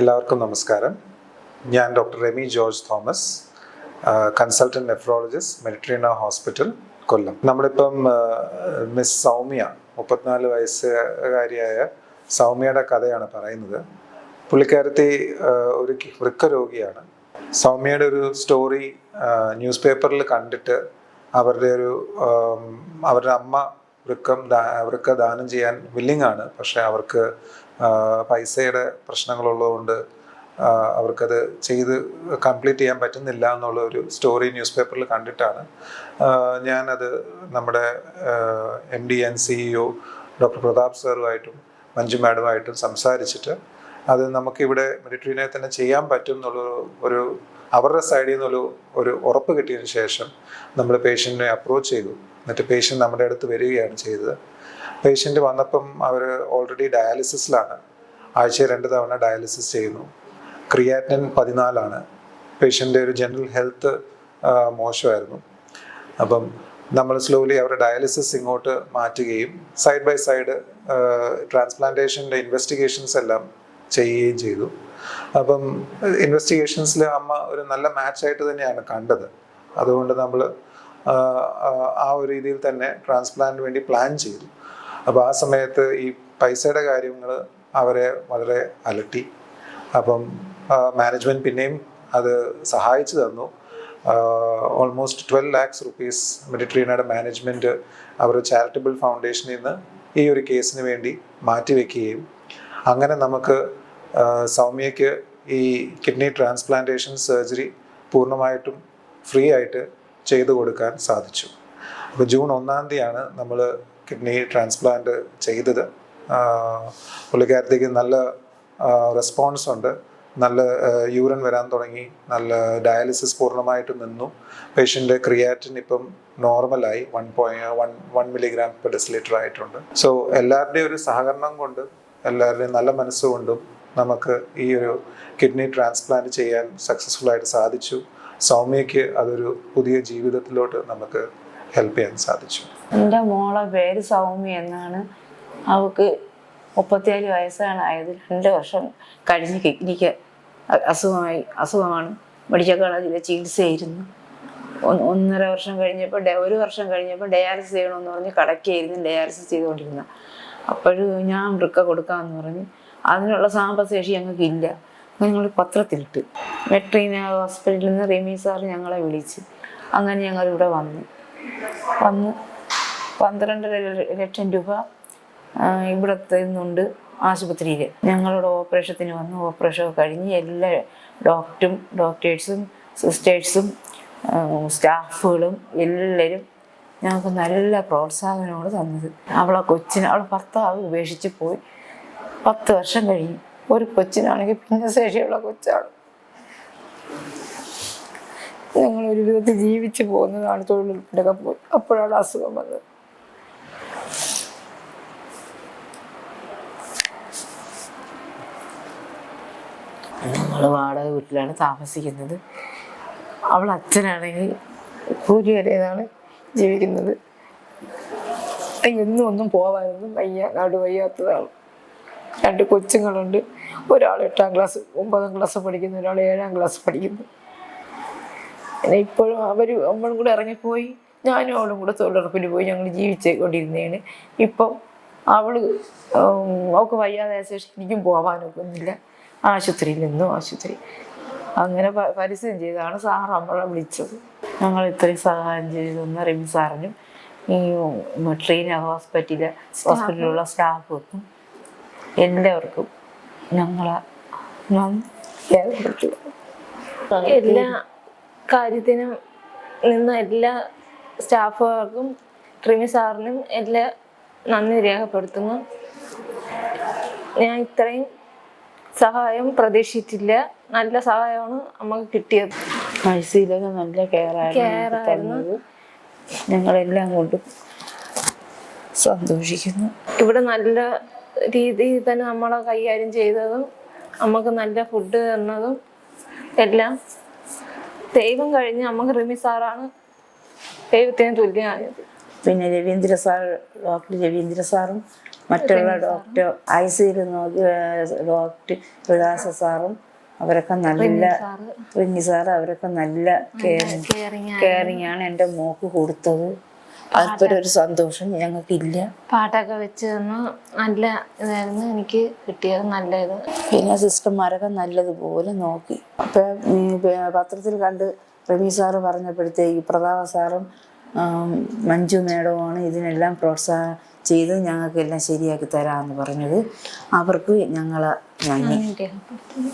എല്ലാവർക്കും നമസ്കാരം. ഞാൻ doctor Remi George Thomas consultant nephrologist Meditrina hospital Kollam. നമ്മളിപ്പം മിസ് സൗമ്യ മുപ്പത്തിനാല് വയസ്സുകാരിയായ സൗമ്യയുടെ കഥയാണ് പറയുന്നത്. പുള്ളിക്കാരത്തി ഒരു വൃക്ക രോഗിയാണ് സൗമ്യയുടെ ഒരു സ്റ്റോറി ന്യൂസ് പേപ്പറിൽ കണ്ടിട്ട് അവരുടെ ഒരു അവരുടെ അമ്മ വൃക്കം വൃക്ക ദാനം ചെയ്യാൻ വില്ലിങ് ആണ്. പക്ഷേ അവർക്ക് പൈസയുടെ പ്രശ്നങ്ങളുള്ളതുകൊണ്ട് അവർക്കത് ചെയ്ത് കംപ്ലീറ്റ് ചെയ്യാൻ പറ്റുന്നില്ല എന്നുള്ള ഒരു സ്റ്റോറി ന്യൂസ് പേപ്പറിൽ കണ്ടിട്ടാണ് ഞാനത് നമ്മുടെ M D and CEO doctor Pratap സാറുമായിട്ടും Manju മാഡമായിട്ടും സംസാരിച്ചിട്ട് അത് നമുക്കിവിടെ മിലിറ്ററിനെ തന്നെ ചെയ്യാൻ പറ്റും എന്നുള്ള ഒരു അവരുടെ സൈഡിൽ നിന്നുള്ള ഒരു ഉറപ്പ് കിട്ടിയതിന് ശേഷം നമ്മൾ പേഷ്യന്റിനെ അപ്രോച്ച് ചെയ്തു. എന്നിട്ട് പേഷ്യന്റ് നമ്മുടെ അടുത്ത് വരികയാണ് ചെയ്തത്. പേഷ്യന്റ് വന്നപ്പം അവർ ഓൾറെഡി ഡയാലിസിസിലാണ് ആഴ്ചയിൽ രണ്ട് തവണ ഡയാലിസിസ് ചെയ്യുന്നു. ക്രിയാറ്റിൻ പതിനാലാണ്. പേഷ്യന്റെ ഒരു ജനറൽ ഹെൽത്ത് മോശമായിരുന്നു. അപ്പം നമ്മൾ സ്ലോലി അവരുടെ ഡയാലിസിസ് ഇങ്ങോട്ട് മാറ്റുകയും സൈഡ് ബൈ സൈഡ് ട്രാൻസ്പ്ലാന്റേഷന്റെ ഇൻവെസ്റ്റിഗേഷൻസ് എല്ലാം ചെയ്യുകയും ചെയ്തു. അപ്പം ഇൻവെസ്റ്റിഗേഷൻസിൽ അമ്മ ഒരു നല്ല മാച്ചായിട്ട് തന്നെയാണ് കണ്ടത്. അതുകൊണ്ട് നമ്മൾ ആ ഒരു രീതിയിൽ തന്നെ ട്രാൻസ്പ്ലാന്റിന് വേണ്ടി പ്ലാൻ ചെയ്തു. അപ്പോൾ ആ സമയത്ത് ഈ പൈസയുടെ കാര്യങ്ങൾ അവരെ വളരെ അലട്ടി. അപ്പം മാനേജ്മെന്റ് പിന്നെയും അത് സഹായിച്ചു തന്നു. ഓൾമോസ്റ്റ് ട്വൽവ് ലാക്സ് റുപ്പീസ് മെഡിട്രീനയുടെ മാനേജ്മെന്റ് അവർ ചാരിറ്റബിൾ ഫൗണ്ടേഷനിൽ നിന്ന് ഈ ഒരു കേസിന് വേണ്ടി മാറ്റിവെക്കുകയും അങ്ങനെ നമുക്ക് സൗമ്യയ്ക്ക് ഈ കിഡ്നി ട്രാൻസ്പ്ലാന്റേഷൻ സർജറി പൂർണമായിട്ടും ഫ്രീ ആയിട്ട് ചെയ്തു കൊടുക്കാൻ സാധിച്ചു. അപ്പോൾ ജൂൺ ഒന്നാം തീയതിയാണ് നമ്മൾ കിഡ്നി ട്രാൻസ്പ്ലാന്റ് ചെയ്തത്. പുള്ളിക്കാരത്തേക്ക് നല്ല റെസ്പോൺസ് ഉണ്ട്. നല്ല യൂറിൻ വരാൻ തുടങ്ങി. നല്ല ഡയാലിസിസ് പൂർണമായിട്ട് നിന്നു. പേഷ്യന്റെ ക്രിയാറ്റിൻ ഇപ്പം നോർമലായി. One point one one milligram per decilitre ആയിട്ടുണ്ട് സോ എല്ലാവരുടെയും ഒരു സഹകരണം കൊണ്ട് എല്ലാവരുടെയും നല്ല മനസ്സുകൊണ്ടും നമുക്ക് ഈ ഒരു കിഡ്നി ട്രാൻസ്പ്ലാന്റ് ചെയ്യാൻ സക്സസ്ഫുൾ ആയിട്ട് സാധിച്ചു. സൗമ്യക്ക് അതൊരു പുതിയ ജീവിതത്തിലോട്ട് നമുക്ക് ഹെൽപ്പ് ചെയ്യാൻ സാധിച്ചു. എന്റെ മോളെ പേര് സൗമ്യ എന്നാണ്. അവൾക്ക് മുപ്പത്തിയേഴ് വയസ്സാണ് ആയത് രണ്ട് വർഷം കഴിഞ്ഞ് കിഡ്നിക്ക് അസുഖമായി അസുഖമാണ്. മെഡിക്കൽ കോളേജിലെ ചികിത്സയായിരുന്നു. ഒന്ന് ഒന്നര വർഷം കഴിഞ്ഞപ്പോൾ ഒരു വർഷം കഴിഞ്ഞപ്പോൾ ഡയാലിസിസ് ചെയ്യണമെന്ന് പറഞ്ഞ് കടക്കായിരുന്നു ഡയാലിസിസ് ചെയ്തുകൊണ്ടിരുന്നത്. അപ്പോഴും ഞാൻ വൃക്ക കൊടുക്കാമെന്ന് പറഞ്ഞ് അതിനുള്ള സാമ്പശേഷി ഞങ്ങൾക്ക് ഇല്ല അങ്ങനെ ഞങ്ങൾ പത്രത്തിലിട്ട്. വെട്രീന ഹോസ്പിറ്റലിൽ നിന്ന് റിമി സാർ ഞങ്ങളെ വിളിച്ച്. അങ്ങനെ ഞങ്ങളിവിടെ വന്നു. വന്ന്. പന്ത്രണ്ടര ലക്ഷം രൂപ ഇവിടെ തരുന്നുണ്ട് ആശുപത്രിയിൽ ഞങ്ങളുടെ ഓപ്പറേഷത്തിന് വന്ന്. ഓപ്പറേഷൻ കഴിഞ്ഞ് എല്ലാ ഡോക്ടറും ഡോക്ടേഴ്സും സിസ്റ്റേഴ്സും സ്റ്റാഫുകളും എല്ലാവരും ഞങ്ങൾക്ക് നല്ല പ്രോത്സാഹനമാണ് തന്നത്. അവളെ കൊച്ചിന് അവളെ ഭർത്താവ് ഉപേക്ഷിച്ച് പോയി. പത്ത് വർഷം കഴിഞ്ഞു. ഒരു കൊച്ചിനാണെങ്കിൽ ഭിന്നശേഷിയുള്ള കൊച്ചാണ്. ഞങ്ങൾ ഒരു വിധത്തിൽ ജീവിച്ചു പോകുന്നതാണ് തൊഴിലുറപ്പിലൊക്കെ പോയി. അപ്പോഴാണ് അസുഖം വന്നത്. ഞങ്ങൾ വാടക വീട്ടിലാണ് താമസിക്കുന്നത്. അവൾ അച്ഛനാണെങ്കിൽ കൂലി വരെയാണ് ജീവിക്കുന്നത്. എന്നും ഒന്നും പോവാനൊന്നും വയ്യ നടുവയ്യാത്തതാണ്. രണ്ട് കൊച്ചുങ്ങളുണ്ട്. ഒരാൾ എട്ടാം ക്ലാസ് ഒമ്പതാം ക്ലാസ് പഠിക്കുന്നു ഒരാൾ ഏഴാം ക്ലാസ് പഠിക്കുന്നു. പിന്നെ ഇപ്പോഴും അവർ നമ്മളും കൂടെ ഇറങ്ങിപ്പോയി ഞാനും അവളും കൂടെ തൊഴിലുറപ്പിന് പോയി ഞങ്ങൾ ജീവിച്ചുകൊണ്ടിരുന്നതാണ്. ഇപ്പം അവൾ അവൾക്ക് വയ്യാതായ ശേഷം എനിക്കും പോകാനൊക്കുന്നില്ല ആശുപത്രിയിൽ നിന്നും ആശുപത്രി. അങ്ങനെ പരസ്യം ചെയ്താണ് സാർ അമ്മളെ വിളിച്ചത്. ഞങ്ങൾ ഇത്രയും സഹായം ചെയ്തെന്ന് റിമി സാറിനും ഈ ട്രെയിനിങ് ഹോസ്പിറ്റലിലെ ഹോസ്പിറ്റലിലുള്ള സ്റ്റാഫും എല്ലാവർക്കും ഞങ്ങളെ എല്ലാ കാര്യത്തിനും നിന്ന എല്ലാ സ്റ്റാഫുകാർക്കും ട്രിമി സാറിനും എല്ലാ നന്ദി രേഖപ്പെടുത്തുന്നു. ഞാൻ ഇത്രയും സഹായം പ്രതീക്ഷിച്ചില്ല നല്ല സഹായമാണ് നമുക്ക് കിട്ടിയത്. മത്സ്യയിലൊക്കെ നല്ല കെയർ ആയിരുന്നു. ഞങ്ങളെല്ലാം കൊണ്ടും സന്തോഷിക്കുന്നു. ഇവിടെ നല്ല രീതിയിൽ തന്നെ നമ്മളെ കൈകാര്യം ചെയ്തതും നമുക്ക് നല്ല ഫുഡ് തന്നതും എല്ലാം ദൈവം കഴിഞ്ഞ് നമുക്ക് റിമി സാറാണ് ദൈവത്തിന് തുല്യമായത്. പിന്നെ രവീന്ദ്ര സാർ ഡോക്ടർ രവീന്ദ്ര സാറും മറ്റുള്ള ഡോക്ടർ ഐ സിയിൽ നോക്കി ഡോക്ടർ വിലാസ സാറും അവരൊക്കെ നല്ല റിമി റിഞ്ഞി സാറ് അവരൊക്കെ നല്ല കെയറിങ് കെയറിങ് ആണ് എന്റെ മോക്ക് കൊടുത്തത്. അതിപ്പോൾ ഒരു സന്തോഷം. ഞങ്ങൾക്കില്ല. പാട്ടൊക്കെ വെച്ച് തന്നു. നല്ല ഇതായിരുന്നു. എനിക്ക് കിട്ടിയത് നല്ലത് പിന്നെ സിസ്റ്റർമാരൊക്കെ നല്ലതുപോലെ നോക്കി. അപ്പം പത്രത്തിൽ കണ്ട് റമി സാറ് പറഞ്ഞപ്പോഴത്തേക്ക് പ്രതാപ സാറും മഞ്ജു മേഡവുമാണ് ഇതിനെല്ലാം പ്രോത്സാഹനം ചെയ്ത് ഞങ്ങൾക്കെല്ലാം ശരിയാക്കി തരാമെന്ന് പറഞ്ഞത്. അവർക്ക് ഞങ്ങളെ നന്ദി രേഖപ്പെടുത്തുന്നു.